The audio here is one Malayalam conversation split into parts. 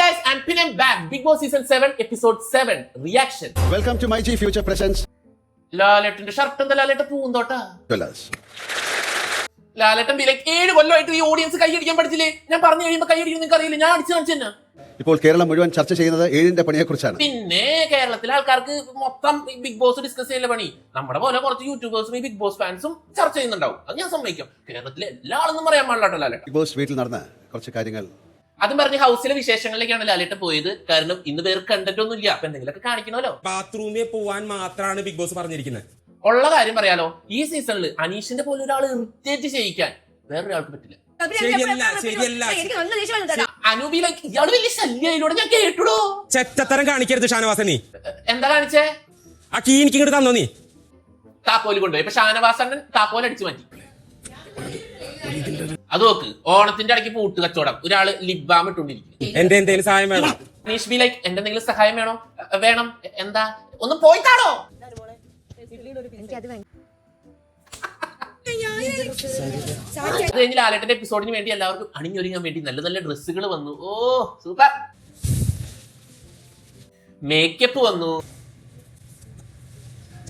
guys, and Pin and back. Big Boss season 7, episode 7, reaction. Welcome to my G future presence ലാലേട്ടന്റെ ഷർട്ട് എന്താ? ലാലേട്ട പൂന്തോട്ടാ. ലാലേട്ടൻ ബി ലൈക്ക് ഏഴ് കൊല്ലമായിട്ട് ഈ ഓഡിയൻസ് കൈയടിക്കാൻ പഠിച്ചില്ലേ ഞാൻ പറഞ്ഞു കഴിയുമ്പോ കൈയടിക്കും നിങ്ങൾക്ക് അറിയില്ല? ഞാൻ അടിച്ചു കാണിച്ചു തന്നെ. ഇപ്പോൾ കേരളം മുഴുവൻ ചർച്ച ചെയ്യുന്നത് ഏഴിന്റെ പണിയെക്കുറിച്ചാണ്. പിന്നെ കേരളത്തിലെ ആൾക്കാർക്ക് മൊത്തം ബിഗ് ബോസ് ഡിസ്കസ് ചെയ്യുന്ന പണി? നമ്മുടെ പോലെ കുറച്ച് യൂട്യൂബേഴ്സും ഈ ബിഗ് ബോസ് ഫാൻസും ചർച്ച ചെയ്യുന്നുണ്ടാവും. അത് ഞാൻ സമ്മതിക്കും. കേരളത്തിലെ എല്ലാ ആളൊന്നും പറയാൻ പാടില്ലാട്ടോ ലാലേട്ട ബിഗ് ബോസ് വീട്ടിൽ നടന്ന കുറച്ച് കാര്യങ്ങൾ അതും പറഞ്ഞ് ഹൗസിലെ വിശേഷങ്ങളിലേക്കാണ് ലാലേട്ടൻ പോയത്. കാരണം ഇന്ന് വേറെ കണ്ടിട്ടൊന്നുമില്ല ഒന്നും ഇല്ല. അപ്പൊ എന്തെങ്കിലുമൊക്കെ കാണിക്കണമല്ലോ. ബാത്റൂമിൽ പോവാൻ മാത്രമാണ് ബിഗ് ബോസ് പറഞ്ഞിരിക്കുന്നത് ഉള്ള കാര്യം പറയാലോ. ഈ സീസണിൽ അനീഷിന്റെ പോലെ ഒരാൾ ഇറിറ്റേറ്റ് ചെയ്യിക്കാൻ വേറൊരാൾക്ക് പറ്റില്ല. ശരിയല്ല, ഇയാൾ വലിയ ശല്യയിലൂടെ ഞാൻ കേട്ടുടോ ചെറ്റത്തരം കാണിക്കരുത് ഷാനവാസ നീ. എന്താ കാണിച്ചേ? ആ കീ എനിക്ക് ഇങ്ങോട്ട് തന്നോ നീ? താക്കോൽ കൊണ്ടുപോയി. ഇപ്പൊ ഷാനവാസണ്ണൻ താക്കോൽ അടിച്ചു മാറ്റി. അത് നോക്ക്. ഓണത്തിന്റെ ഇടയ്ക്ക് പൂട്ട് കച്ചവടം. ഒരാൾ ലിബാം ഇട്ടുകൊണ്ടിരിക്കുന്നു. എന്റെ എന്തെങ്കിലും സഹായം വേണം? അനീഷ് ബി ലൈക്ക് എന്റെ എന്തെങ്കിലും സഹായം വേണോ? അഹ് വേണം. എ- എന്താ? ഒന്ന് പോയി ഭയങ്കര അത് കഴിഞ്ഞ് ലാലേട്ടന്റെ എപ്പിസോഡിന് വേണ്ടി എല്ലാവർക്കും അണിഞ്ഞൊരുങ്ങാൻ വേണ്ടി നല്ല നല്ല ഡ്രസ്സുകൾ വന്നു. ഓ സൂപ്പർ മേക്കപ്പ് വന്നു.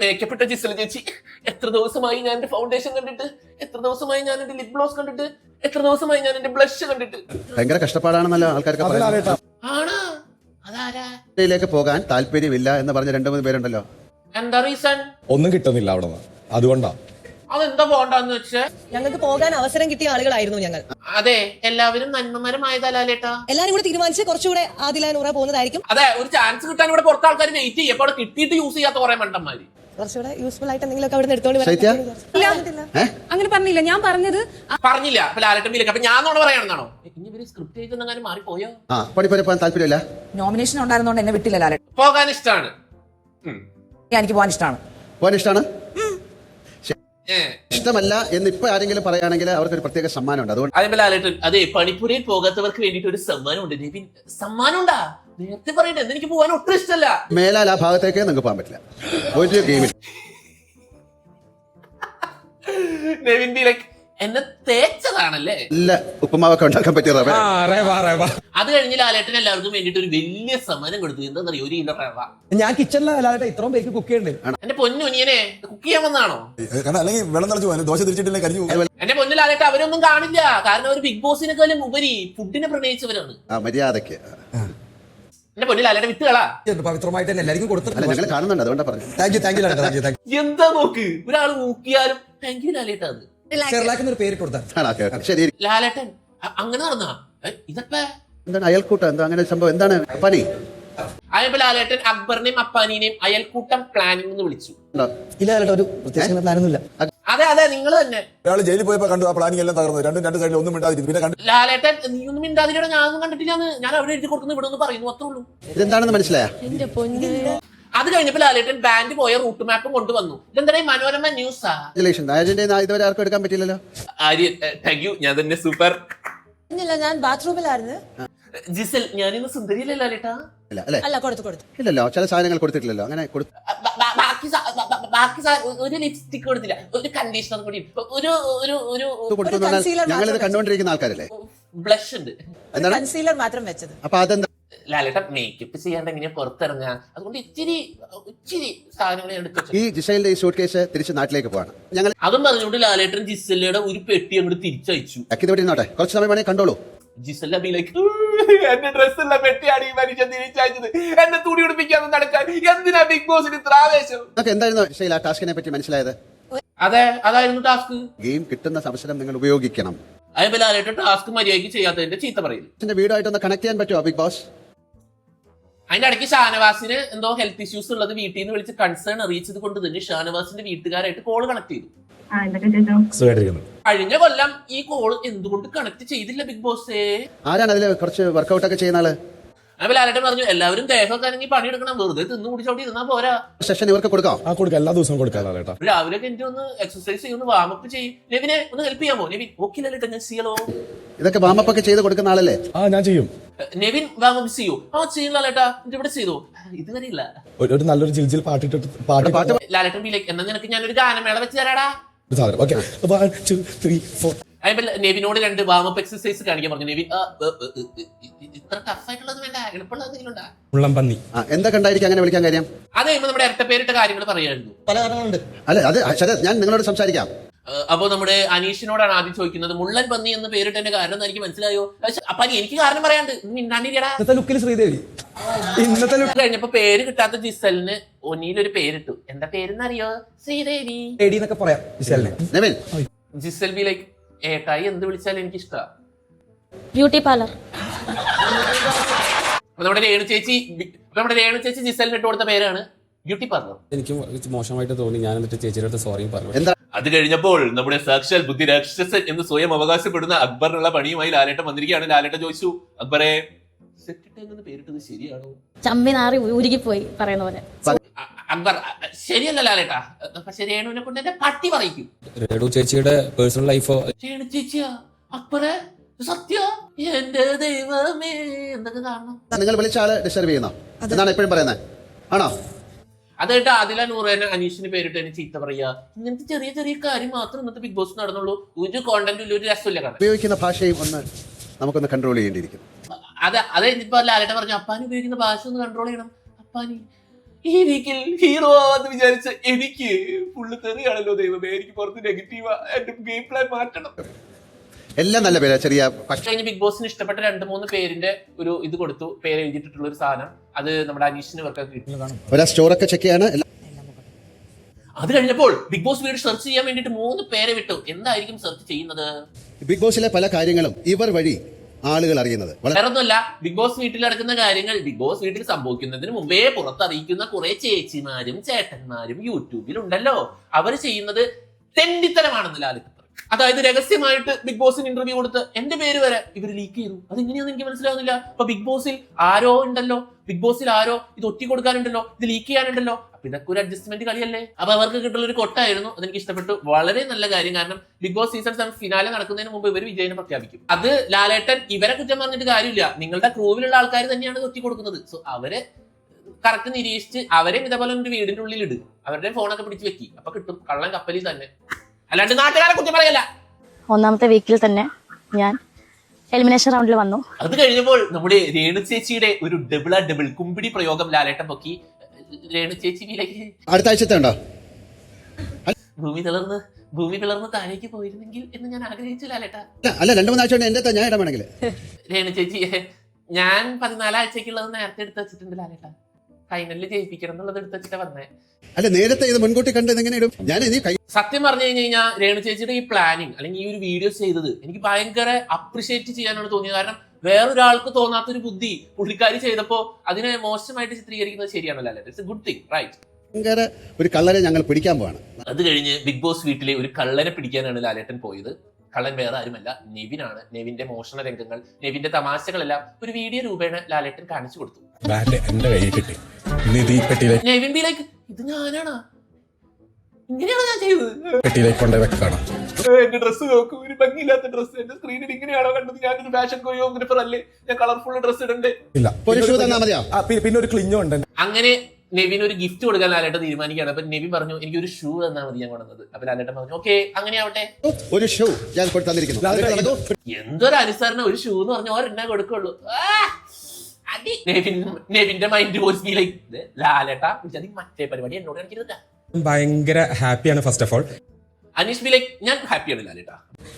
മേക്കപ്പ് ഇട്ട ജിസല ചേച്ചി എത്ര ദിവസമായി ഞാൻ എന്റെ ഫൗണ്ടേഷൻ കണ്ടിട്ട് എത്ര ദിവസമായി ഞാൻ എന്റെ ലിപ് ഗ്ലോസ് കണ്ടിട്ട് എത്ര ദിവസമായി ഞാൻ എന്റെ ബ്ലഷ് കണ്ടിട്ട്? ഭയങ്കര കഷ്ടപ്പാടാണെന്നല്ല ആൾക്കാർക്ക് ആണോ? അതാരാ? ഇതിലേക്ക് പോകാൻ താല്പര്യമില്ല എന്ന് പറഞ്ഞ രണ്ടു മൂന്ന് പേരുണ്ടല്ലോ. എന്താ റീസൺ ഒന്നും കിട്ടുന്നില്ല അവിടെ നിന്ന്. അതുകൊണ്ടാ. അതെന്താ പോണ്ടെന്ന് വെച്ച്? ഞങ്ങൾക്ക് പോകാൻ അവസരം കിട്ടിയ ആളുകളായിരുന്നു ഞങ്ങൾ. അതെ എല്ലാവരും നന്മമരമായതല്ലേട്ടാ എല്ലാരും കൂടെ തീരുമാനിച്ച് കുറച്ചുകൂടെ ആദില നൂറ പോകുന്നതായിരിക്കും. അതെ ഒരു ചാൻസ് കിട്ടാൻ ഇവിടെ പുറത്ത് ആൾക്കാർ വെയിറ്റ് ചെയ്യും. അപ്പൊ അവിടെ കിട്ടിയിട്ട് യൂസ് ചെയ്യാത്ത കുറെ മണ്ടന്മാര്. കുറച്ചുകൂടെ യൂസ്ഫുൾ ആയിട്ട് അവിടെ എടുത്തോണ്ട് അങ്ങനെ പറഞ്ഞില്ല. ഞാൻ പറഞ്ഞത് പറഞ്ഞില്ല. അപ്പൊ ഞാൻ പറയണെന്നാണോ സ്ക്രിപ്റ്റ് മാറിപ്പോയോ? ആ പോകാൻ താല്പര്യമില്ല. നോമിനേഷൻ ഉണ്ടായിരുന്നോണ്ട് എന്നെ വിട്ടില്ല ലാലട്ടൻ. പോകാൻ ഇഷ്ടമാണ് എനിക്ക് പോകാൻ ഇഷ്ടമാണ് പോകാൻ ഇഷ്ടമാണ് ഇഷ്ടമല്ല എന്ന് ഇപ്പൊ ആരെങ്കിലും പറയുകയാണെങ്കിൽ അവർക്ക് ഒരു പ്രത്യേക സമ്മാനം ഉണ്ട് അതുകൊണ്ട് അതേപോലെ ലാലേട്ടൻ അതെ പണിപ്പുരയിൽ പോകാത്തവർക്ക് വേണ്ടിയിട്ട് ഒരു സമ്മാനം ഉണ്ട് സമ്മാനം ഉണ്ടാ നേരത്തെ പറയട്ടെ എന്ന് എനിക്ക് പോകാൻ ഒട്ടും ഇഷ്ടമല്ല. മേലാൽ ആ ഭാഗത്തേക്ക് നിങ്ങൾക്ക് പോകാൻ പറ്റില്ല. പോയിട്ട് ഗെയിമിൽ നെവിൻ ബി ലൈക്ക് എന്നെ തേച്ചതാണല്ലേ? നല്ല ഉപ്പുമാവൊക്കെ ഉണ്ടാക്കാൻ പറ്റിയ റവ അത് കഴിഞ്ഞ് ലാലേട്ടൻ എല്ലാവർക്കും വേണ്ടിട്ട് ഒരു വലിയ സമരം കൊടുത്തു. എന്താണെന്നറിയോ? ഒരു കിലോ റവ. ഞാൻ കിച്ചണിലാണ് ഇത്രയും പേർക്ക് കുക്ക് ചെയ്യണ്ടേ. എന്റെ പൊന്നുനിയനെ കുക്ക് ചെയ്യാൻ വന്നാണോ? കാരണം അല്ലെങ്കിൽ വെള്ളം നിറച്ചു പോകാൻ ദോശ തിരിച്ചിട്ടില്ല കരിഞ്ഞു പോകും എന്റെ പൊന്നു ലാലേട്ടൻ അവരൊന്നും കാണില്ല. കാരണം അവർ ബിഗ് ബോസിനെക്കാളും ഉപരി ഫുഡിനെ പ്രണയിച്ചവരാണ്. ആ മര്യാദയ്ക്ക് എന്റെ പൊന്നു ലാലേട്ട വിട്ടുകളാ പവിത്രമായിട്ട് തന്നെ എല്ലാവർക്കും അല്ല കൊടുത്തിട്ടുണ്ട് ഞങ്ങൾ കാണുന്നുണ്ട് അതുകൊണ്ടാ പറഞ്ഞു thank you thank you thank you thank എന്താ നോക്ക്? ഒരാൾ നോക്കിയാലും താങ്ക് യു ലാലേട്ട അത്. ഒരു പേര് ശരി ലാലേട്ടൻ അങ്ങനെ നടന്നാ? ഏ, ഇതപ്പ? എന്താണ് അയൽക്കൂട്ടം? എന്താ അങ്ങനെ സംഭവം. എന്താണ് പനി അതേപോലെ ലാലേട്ടൻ അക്ബറിനെയും അപ്പാനിനെയും അയൽക്കൂട്ടം പ്ലാനിംഗ് എന്ന് വിളിച്ചു? ഇല്ല ഒരു പ്രത്യേക പ്ലാനൊന്നുമില്ല അതെ അതെ നിങ്ങൾ തന്നെ. ഒരാൾ ജയിലിൽ പോയപ്പോ കണ്ടു ആ പ്ലാനിങ് എല്ലാം തകർന്നു. രണ്ടും രണ്ട് സൈഡിൽ ഒന്നും മിണ്ടാതിരിക്കും പിന്നെ കണ്ടു ലാലേട്ടൻ നീ ഒന്നും മിണ്ടാതിരിയുടെ ഞാനൊന്നും കണ്ടിട്ടില്ല ഞാൻ അവിടെ എഴുതി കൊടുക്കുന്നു ഇവിടെ ഒന്ന് പറയുന്നു അത്രേ ഉള്ളൂ. ഇതെന്താണെന്ന് മനസ്സിലായ? അത് കഴിഞ്ഞപ്പോ ലാലേട്ടൻ ബാൻഡ് പോയ റൂട്ട് മാപ്പും കൊണ്ടുവന്നു. ഇതെന്താ മനോരമ ന്യൂസാ ഇതുവരെ ആർക്കും എടുക്കാൻ പറ്റില്ലല്ലോ ആര്യ താങ്ക് യു ഞാൻ തന്നെ സൂപ്പർ ഞാൻ ബാത്റൂമിലായിരുന്നു ജിസൽ ഞാനിന്ന് സുന്ദരിയല്ലേ ലാലേട്ടാ? അല്ല? അല്ല കൊടുത്തു കൊടുത്തു. ഇല്ലല്ലോ ചില സാധനങ്ങൾ കൊടുത്തിട്ടില്ലല്ലോ. അങ്ങനെ കൊടു- ബ- ബ- ബാക്കി ബാക്കി ഒരു ലിപ്സ്റ്റിക് കൊടുത്തില്ല. ഒരു കണ്ടീഷണർ കൂടി. ഒരു ഒരു ഒരു ഞങ്ങളിത് കണ്ടുകൊണ്ടിരിക്കുന്ന ആൾക്കാരല്ലേ? ബ്ലഷ് ഉണ്ട്. കൺസീലർ മാത്രം വെച്ചത്. അപ്പൊ അതെന്താ? ലാലേട്ട മേക്കപ്പ് ചെയ്യാണ്ട് എങ്ങനെയാ പുറത്തിറങ്ങുക? അതുകൊണ്ട് ഇച്ചിരി ഇച്ചിരി സാധനങ്ങൾ എടുത്തു ഈ ജിസൈലിന്റെ ഈ സൂട്ട് കേസ് തിരിച്ച് നാട്ടിലേക്ക് പോവാണ്. ഞങ്ങൾ അതും പറഞ്ഞുകൊണ്ട് ലാലേട്ടൻ ജിസലയുടെ ഒരു പെട്ടി അങ്ങോട്ട് തിരിച്ചയച്ചു. ഇരുന്നോട്ടെ? കുറച്ച് സമയം വേണേ കണ്ടോളൂ. ജിസല്ല ബി ലൈക്ക് എന്റെ ഡ്രസ്സുള്ള പെട്ടിയാണ് ഈ മനുഷ്യൻ തിരിച്ചയച്ചത്. എന്നെ തുണി ഉടുപ്പിക്കാതെ നടക്കാൻ. എന്തിനാ ബിഗ് ബോസിന് ഇത്ര ആവേശം? എന്തായിരുന്നു ടാസ്കിനെ പറ്റി മനസ്സിലായത്? അതെ അതായിരുന്നു ടാസ്ക് ഗെയിം കിട്ടുന്ന അവസരം നിങ്ങൾ ഉപയോഗിക്കണം. അതേപോലെ ലാലേട്ടൻ ടാസ്ക് മര്യാദയ്ക്ക് ചെയ്യാത്തതിന്റെ ചീത്ത പറയുന്നു വീടായിട്ടൊന്ന് കണക്ട് ചെയ്യാൻ പറ്റുമോ ബിഗ് ബോസ് അതിന്റെ ഇടയ്ക്ക് ഷാനവാസിന് എന്തോ ഹെൽത്ത് ഇഷ്യൂസ് ഉള്ളത് വീട്ടിൽ നിന്ന് വിളിച്ച് കൺസേൺ അറിയിച്ചത് കൊണ്ട് തന്നെ ഷാനവാസിന്റെ വീട്ടുകാരായിട്ട് കോൾ കണക്ട് ചെയ്തു. കഴിഞ്ഞ കൊല്ലം ഈ കോൾ എന്തുകൊണ്ട് കണക്ട് ചെയ്തില്ല ബിഗ് ബോസ് ആരാണ് അതിൽ കുറച്ച് വർക്കൗട്ട് ഒക്കെ ചെയ്യുന്ന ആൾ? അപ്പോൾ ലാലേട്ടൻ പറഞ്ഞു എല്ലാവരും ദേഹമൊക്കെ ആണെങ്കിൽ പണിയെടുക്കണം. വെറുതെ തിന്നു കുടിച്ചോട്ടി ഇരുന്നാ പോരാ. സെഷൻ ഇവർക്ക് കൊടുക്കാം? ആ കൊടുക്കാം. എല്ലാ ദിവസവും കൊടുക്കാം ലാലേട്ടാ. രാവിലെ ഒക്കെ എനിക്ക് ഒന്ന് എക്സസൈസ് ചെയ്യുന്നു വാമപ്പ് ചെയ്യും. നെവിനെ ഒന്ന് ഹെൽപ്പ് ചെയ്യാമോ? നെവിൻ ഓക്കെ ലാലേട്ടൻ ഞാൻ ചെയ്യലോ ഇതൊക്കെ വാമപ്പ് ഒക്കെ ചെയ്ത് കൊടുക്കുന്ന ആളല്ലേ? ആ ഞാൻ ചെയ്യും. നെവിൻ വാമപ്പ് ചെയ്യൂ. ആ ലാലേട്ടാ എന്റെ ഇവിടെ ചെയ്തു. ഇതുവരെ ഇല്ല. ഒരു നല്ലൊരു ജിൽ ജിൽ പാട്ടിട്ട് പാട്ട് പാട്ട് ലാലേട്ടൻ ബി ലൈക്ക് എന്നാ നിനക്ക് ഞാനൊരു ഗാനമേള വെച്ച് തരാടാ. സാധനം. Okay one two three four അതിപ്പോ നെവിനോട് രണ്ട് വാമപ്പ് എക്സസൈസ് കാണിക്കാൻ പറഞ്ഞു. നെവിൻ ഇത്ര ടഫായിട്ടുള്ളത് വേണ്ട. എളുപ്പമുള്ള എന്തെങ്കിലും ഉണ്ടാ. എന്താ കണ്ടായിരിക്കും അങ്ങനെ വിളിക്കാൻ കാര്യം? അത് കഴിയുമ്പോൾ നമ്മുടെ ഇരട്ടപ്പേരിട്ട കാര്യങ്ങൾ പറയായിരുന്നു. പല കാരണങ്ങളുണ്ട്. അല്ല അത് ഞാൻ നിങ്ങളോട് സംസാരിക്കാം. അപ്പോൾ അപ്പൊ നമ്മുടെ അനീഷിനോടാണ് ആദ്യം ചോദിക്കുന്നത് മുള്ളൻ പന്നി എന്ന് പേരിട്ടതിന്റെ കാരണം എന്ന് എനിക്ക് മനസ്സിലായോ? അപ്പൊ എനിക്ക് കാരണം പറയാണ്ട് മിണ്ടാണ്ടിരിക്കടാ ലുക്കിൽ ശ്രീദേവി. ഇന്നത്തെ ലുക്ക് കഴിഞ്ഞപ്പോ പേര് കിട്ടാത്ത ജിസലിന് ഒനിയിലൊരു പേരിട്ടു. എന്താ പേരെന്നറിയോ? ശ്രീദേവി. എടി എന്നൊക്കെ പറയാം വിശാലിനെ നെവിൻ. ജിസൽ ബി ലൈക്ക് ഏട്ടായി എന്ത് വിളിച്ചാലും എനിക്ക് ഇഷ്ടമാണ് ബ്യൂട്ടി പാർലർ. നമ്മുടെ രേണു ചേച്ചി ബി- നമ്മുടെ രേണു ചേച്ചി ജിസലിന് ഇട്ട് കൊടുത്ത പേരാണ് ബ്യൂട്ടി പാർലർ. എനിക്ക് മോശമായിട്ട് തോന്നി. ഞാൻ എന്നിട്ട് ചേച്ചിയുടെ അടുത്ത് സോറിയും പറഞ്ഞു എന്താ? അത് കഴിഞ്ഞപ്പോൾ നമ്മുടെ സാക്ഷാൽ ബുദ്ധി രാക്ഷസൻ എന്ന് സ്വയം അവകാശപ്പെടുന്ന അക്ബറിനുള്ള പണിയുമായി ലാലേട്ടൻ വന്നിരിക്കുകയാണ്. ലാലേട്ടൻ ചോദിച്ചു അക്ബറെ എന്ന് പേരിട്ടത് ശരിയാണോ? ചമ്മി നാറി ഉരുകിപ്പോയി പറയുന്ന പോലെ. അക്ബർ ശരിയല്ല ലാലേട്ടാ പക്ഷെ രേണുവിനെ കൊണ്ട് പട്ടി പറയിക്കും രേണു ചേച്ചിയുടെ പേഴ്സണൽ ലൈഫോ? രേണു ചേച്ചിയാ? അക്ബറെ സത്യ? എന്റെ ദൈവമേ. എന്തൊക്കെ കാണണം? നിങ്ങൾ വിളിച്ച ആൾ ഡിസ്റ്റർബ് ചെയ്യുന്നോ? എന്നാണ് എപ്പോഴും പറയുന്നത്. ആണോ? അത് കേട്ട് ആദില നൂറേനെ അനീഷിന് പേരിട്ട് എന്നെ ചീത്ത പറയാ. ഇങ്ങനത്തെ ചെറിയ ചെറിയ കാര്യം മാത്രം ഇന്നത്തെ ബിഗ് ബോസ് നടന്നുള്ളൂ. ഒരു കോണ്ടന്റും ഒരു രസമില്ല ഉപയോഗിക്കുന്ന ഭാഷയും ഒന്ന് നമുക്കൊന്ന് കൺട്രോൾ ചെയ്യേണ്ടിയിരിക്കും അത് അത് ഇപ്പൊ ലാലേട്ട പറഞ്ഞു അപ്പാനി ഉപയോഗിക്കുന്ന ഭാഷ ഒന്ന് കൺട്രോൾ ചെയ്യണം. അപ്പാനി. ഈ വീക്കിൽ ഹീറോ ആവാന്ന് വിചാരിച്ച എനിക്ക് ഫുള്ള് തെറിയാണല്ലോ ദൈവമേ എനിക്ക് പുറത്ത് നെഗറ്റീവാ എന്റെ ഗെയിം പ്ലാൻ മാറ്റണം. എല്ലാം നല്ല പേര് ചെറിയ പക്ഷേ കഴിഞ്ഞ ബിഗ് ബോസിന് ഇഷ്ടപ്പെട്ട രണ്ട് മൂന്ന് പേരിന്റെ ഒരു ഇത് കൊടുത്തു പേര് എഴുതിയിട്ടുള്ള ഒരു സാധനം. അത് നമ്മുടെ അനീഷിന് ഇവർക്കൊക്കെ സ്റ്റോറൊക്കെ ചെക്ക് ചെയ്യാണ് അത് കഴിഞ്ഞപ്പോൾ ബിഗ് ബോസ് വീട് സെർച്ച് ചെയ്യാൻ വേണ്ടിട്ട് മൂന്ന് പേരെ വിട്ടു. എന്തായിരിക്കും സെർച്ച് ചെയ്യുന്നത്? ബിഗ് ബോസിലെ പല കാര്യങ്ങളും ഇവർ വഴി ആളുകൾ അറിയുന്നത്. വേറൊന്നുമല്ല ബിഗ് ബോസ് വീട്ടിൽ നടക്കുന്ന കാര്യങ്ങൾ ബിഗ് ബോസ് വീട്ടിൽ സംഭവിക്കുന്നതിന് മുമ്പേ പുറത്തറിയിക്കുന്ന കുറെ ചേച്ചിമാരും ചേട്ടന്മാരും യൂട്യൂബിൽ ഉണ്ടല്ലോ അവർ ചെയ്യുന്നത് തെണ്ടിത്തരമാണെന്ന് ലാലു അതായത് രഹസ്യമായിട്ട് ബിഗ് ബോസിന് ഇന്റർവ്യൂ കൊടുത്ത് എന്റെ പേര് വരെ ഇവർ ലീക്ക് ചെയ്തു. അതെങ്ങനെയാന്ന് എനിക്ക് മനസ്സിലാവുന്നില്ല. അപ്പൊ ബിഗ് ബോസിൽ ആരോ ഉണ്ടല്ലോ. ബിഗ് ബോസിൽ ആരോ ഇത് ഒറ്റി കൊടുക്കാനുണ്ടല്ലോ ഇത് ലീക്ക് ചെയ്യാനുണ്ടല്ലോ. ഇതൊക്കെ ഒരു അഡ്ജസ്റ്റ്മെന്റ് കളിയല്ലേ? അപ്പൊ അവർക്ക് കിട്ടുന്ന ഒരു കൊട്ടായിരുന്നു. അതെനിക്ക് ഇഷ്ടപ്പെട്ടു. വളരെ നല്ല കാര്യം. കാരണം Bigg Boss season seven finale നടക്കുന്നതിന് മുമ്പ് ഇവർ വിജയനെ പ്രഖ്യാപിക്കും. അത് ലാലേട്ടൻ ഇവരെ കുറ്റം പറഞ്ഞിട്ട് കാര്യമില്ല. നിങ്ങളുടെ ക്രൂവിലുള്ള ആൾക്കാർ തന്നെയാണ് കൊത്തി കൊടുക്കുന്നത് സോ അവരെ കറക്റ്റ് നിരീക്ഷിച്ച് അവരെ ഇതേപോലെ ഒരു വീടിന്റെ ഉള്ളിൽ ഇടും അവരുടെ ഫോണൊക്കെ പിടിച്ച് വെക്കി. അപ്പൊ കിട്ടും. കള്ളൻ കപ്പലിൽ തന്നെ. അല്ലാണ്ട് നാട്ടുകാരെ കുറ്റം പറയല്ല. ഒന്നാമത്തെ വീക്കിൽ തന്നെ ഞാൻ എലിമിനേഷൻ റൗണ്ടിൽ വന്നു. അത് കഴിഞ്ഞപ്പോൾ നമ്മുടെ രേണു ചേച്ചിയുടെ ഒരു ഡബിൾ ആ ഡബിൾ കുമ്പിടി പ്രയോഗം ലാലേട്ടൻ പൊക്കി. രേണു ചേച്ചി വിലക്ക് അടുത്ത ആഴ്ചത്തെ ഉണ്ടോ? ഭൂമി തളർന്ന് ഭൂമി പിളർന്ന് താഴേക്ക് പോയിരുന്നെങ്കിൽ എന്ന് ഞാൻ ആഗ്രഹിച്ചു ലാലേട്ടാ. അല്ല, രണ്ട് മൂന്നാഴ്ച കൊണ്ട് എന്റെ ഞാൻ ഇടാൻ വേണമെങ്കിൽ. രേണു ചേച്ചി ഞാൻ പതിനാലാഴ്ചക്കുള്ളത് നേരത്തെ എടുത്ത് വെച്ചിട്ടുണ്ട് ലാലേട്ടാ. ഫൈനലിൽ ജയിപ്പിക്കണം എന്നുള്ളത് എടുത്ത് വെച്ചിട്ട് വന്നേ. അല്ല നേരത്തെ ഇത് മുൻകൂട്ടി കണ്ടത് എങ്ങനെ ഇടും? ഞാൻ ഇനി സത്യം പറഞ്ഞു കഴിഞ്ഞു കഴിഞ്ഞാൽ രേണു ചേച്ചിയുടെ ഈ പ്ലാനിങ് അല്ലെങ്കിൽ ഈ ഒരു വീഡിയോ ചെയ്തത് എനിക്ക് ഭയങ്കര അപ്രിഷിയേറ്റ് ചെയ്യാനാണ് തോന്നിയത്. കാരണം വേറൊരാൾക്ക് തോന്നാത്തൊരു ബുദ്ധി പുള്ളിക്കാരി ചെയ്തപ്പോ അതിനെ മോശമായിട്ട് ചിത്രീകരിക്കുന്നത് ശരിയാണല്ലോ അല്ലേ? It's a good thing right ഭയങ്കര ഒരു കള്ളനെ ഞങ്ങൾ പിടിക്കാൻ പോവാണ്. അത് കഴിഞ്ഞ് ബിഗ് ബോസ് വീട്ടിലെ ഒരു കള്ളനെ പിടിക്കാനാണ് ലാലേട്ടൻ പോയത്. കള്ളൻ വേറെ ആരുമല്ല നെവിനാണ്. നെവിന്റെ മോഷണ രംഗങ്ങൾ നെവിന്റെ തമാശകളെല്ലാം ഒരു വീഡിയോ രൂപേണ ലാലേട്ടൻ കാണിച്ചു കൊടുത്തു. നെവിൻ ബി ലൈക്ക് ഇത് ഞാനാണ്? ഇങ്ങനെയാണോ ഞാൻ ചെയ്തത്? എന്റെ ഡ്രസ്സ് നോക്കും. ഒരു ഭംഗിയില്ലാത്ത ഡ്രസ്സ് എന്റെ സ്ക്രീനിൽ ഇങ്ങനെയാണോ കണ്ടത്? ഞാനൊരു ഫാഷൻ കൊറിയോഗ്രാഫർ അല്ലേ ഞാൻ കളർഫുൾ ഡ്രസ്സ് ഇടണ്ടേ? ഇല്ല. ഒരു മതിയോ? പിന്നെ ഒരു ക്ലിഞ്ഞോ ഉണ്ട്. അങ്ങനെ നെവിന് ഒരു ഗിഫ്റ്റ് കൊടുക്കാൻ ലാലേട്ട തീരുമാനിക്കുകയാണ്. അപ്പൊ നെവി പറഞ്ഞു എനിക്ക് ഒരു ഷൂ തന്നാ മതി ഞാൻ കൊണ്ടുവന്നത്. അപ്പൊ ലാലേട്ടൻ പറഞ്ഞു ഓക്കെ അങ്ങനെയാവട്ടെ ഒരു ഷൂ ഞാൻ. എന്തൊരു അനുസരണം ഒരു ഷൂ എന്ന് പറഞ്ഞ ഒരെണ്ണേ കൊടുക്കുള്ളൂ. അടി. നെവിൻ നെവിന്റെ മൈൻഡ് വോയിസ് ബി ലൈക്ക് ലാലേട്ട മറ്റേ പരിപാടി എന്നോട് കാണിക്കരുത് ഭയങ്കര ഹാപ്പിയാണ് first of all Aneesh be like ഞാൻ ഹാപ്പിയാണ് ലാലേട്ടാ.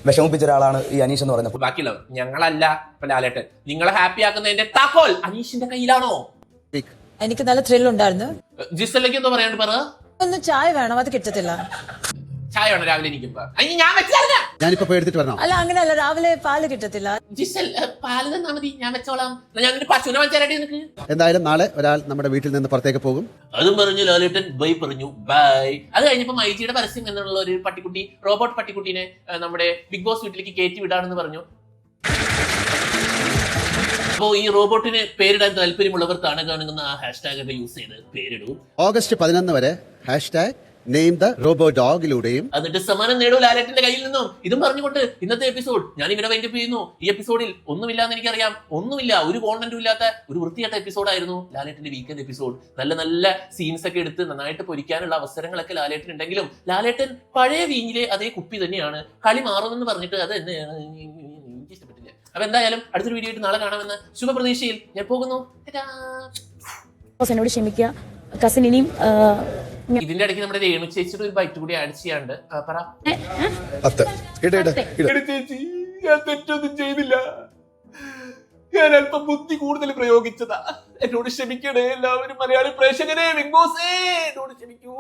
വിഷമിപ്പിച്ച ഒരാളാണ് ഈ അനീഷ് എന്ന് പറയുന്നത്. ബാക്കിയുള്ളവർ. ഞങ്ങളല്ല ഇപ്പൊ ലാലേട്ടൻ. നിങ്ങളെ ഹാപ്പി ആക്കുന്നതിന്റെ താക്കോൽ അനീഷിന്റെ കയ്യിലാണോ? എനിക്ക് നല്ല ത്രില്ലുണ്ടായിരുന്നു ജിസ്സല്ലേക്ക് ജിസലേക്ക് എന്തോ പറയാണ്ട് പറ. ഒന്ന് ചായ വേണം? അത് കിട്ടത്തില്ല. ചായ വേണം രാവിലെ എനിക്കുമ്പോ ഞാൻ വെച്ചാല ഞാനിപ്പോ പോയി എടുത്തിട്ട് വരണോ? അല്ല അങ്ങനെയല്ല രാവിലെ പാൽ കിട്ടത്തില്ല. ജിസൽ പാൽ തന്നാ മതി. ഞാൻ വെച്ചോളാം. ഞാൻ പശുവിനെ വെച്ചാലാട്ടി നിനക്ക്. എന്തായാലും നാളെ ഒരാൾ നമ്മുടെ വീട്ടിൽ നിന്ന് പുറത്തേക്ക് പോകും. അതും പറഞ്ഞു ലാലേട്ടൻ ബൈ പറഞ്ഞു. ബൈ. അത് കഴിഞ്ഞപ്പോ മൈജിയുടെ പരസ്യം എന്നുള്ള ഒരു പട്ടിക്കുട്ടി റോബോട്ട് പട്ടിക്കുട്ടീനെ നമ്മുടെ ബിഗ് ബോസ് വീട്ടിലേക്ക് കയറ്റി വിടാണെന്ന് പറഞ്ഞു. അപ്പോ ഈ റോബോട്ടിന് പേരിടാൻ താല്പര്യമുള്ളവർ താഴെ കാണുന്ന ആ ഹാഷ്ടാഗ് ഒക്കെ യൂസ് ചെയ്ത് പേരിടൂ. ഓഗസ്റ്റ് പതിനൊന്ന് വരെ hashtag name the robo ഡോഗിലൂടെയും എന്നിട്ട് സമ്മാനം നേടൂ ലാലേട്ടന്റെ കയ്യിൽ നിന്നും. ഇതും പറഞ്ഞുകൊണ്ട് ഇന്നത്തെ എപ്പിസോഡ് ഞാൻ ഇവിടെ വൈൻഡപ്പ് ചെയ്യുന്നു. ഈ എപ്പിസോഡിൽ ഒന്നുമില്ല എന്ന് എനിക്കറിയാം. ഒന്നുമില്ല ഒരു കോണ്ടന്റും ഇല്ലാത്ത ഒരു വൃത്തിയായിട്ട എപ്പിസോഡായിരുന്നു ലാലേട്ടന്റെ വീക്കെൻഡ് എപ്പിസോഡ് നല്ല നല്ല സീൻസ് ഒക്കെ എടുത്ത് നന്നായിട്ട് പൊരിക്കാനുള്ള അവസരങ്ങളൊക്കെ ലാലേട്ടൻ ഉണ്ടെങ്കിലും ലാലേട്ടൻ പഴയ വീഞ്ഞിലെ അതേ കുപ്പി തന്നെയാണ്. കളി മാറുമെന്ന് പറഞ്ഞിട്ട് അത് എന്നെ എനിക്ക് ഇഷ്ടപ്പെട്ടില്ല. അപ്പൊ എന്തായാലും അടുത്തൊരു വീഡിയോ ആയിട്ട് നാളെ കാണാമെന്ന ശുഭപ്രതീക്ഷയിൽ ഞാൻ പോകുന്നു. എന്നോട് ക്ഷമിക്കുക. കസിൻ ഇനിയും ഇതിന്റെ ഇടയ്ക്ക് നമ്മുടെ രേണു ചേച്ചിയുടെ ഒരു ബൈറ്റ് കൂടി ആഡ് ചെയ്യാണ്ട് പറഞ്ഞു പറ. ചേച്ചി ഞാൻ തെറ്റൊന്നും ചെയ്തില്ല. ഞാൻ അല്പം ബുദ്ധി കൂടുതൽ പ്രയോഗിച്ചതാ. എന്നോട് ക്ഷമിക്കണേ എല്ലാവരും മലയാളി പ്രേക്ഷകരെ ബിഗ് ബോസേ എന്നോട് ക്ഷമിക്കൂ.